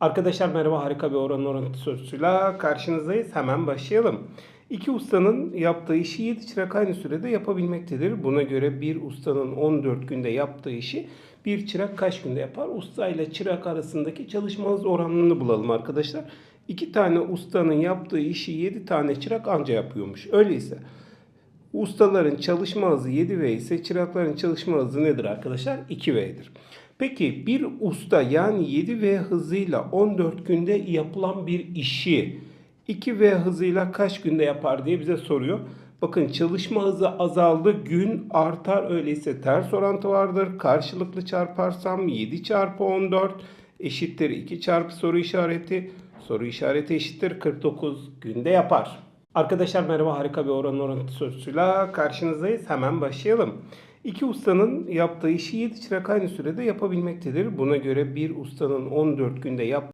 Arkadaşlar merhaba harika bir oran orantı sorusuyla karşınızdayız. Hemen başlayalım. İki ustanın yaptığı işi 7 çırak aynı sürede yapabilmektedir. Buna göre bir ustanın 14 günde yaptığı işi bir çırak kaç günde yapar? Usta ile çırak arasındaki çalışma hız oranını bulalım arkadaşlar. İki tane ustanın yaptığı işi 7 tane çırak anca yapıyormuş. Öyleyse Ustaların çalışma hızı 7V ise çırakların çalışma hızı nedir arkadaşlar? 2V'dir. Peki bir usta yani 7V hızıyla 14 günde yapılan bir işi 2V hızıyla kaç günde yapar diye bize soruyor. Bakın çalışma hızı azaldı, gün artar öyleyse ters orantı vardır. Karşılıklı çarparsam 7 çarpı 14 eşittir 2 çarpı soru işareti. Soru işareti eşittir 49 günde yapar. Arkadaşlar merhaba harika bir oran orantı sorusuyla karşınızdayız. Hemen başlayalım. İki ustanın yaptığı işi 7 çırak aynı sürede yapabilmektedir. Buna göre bir ustanın 14 günde yaptığı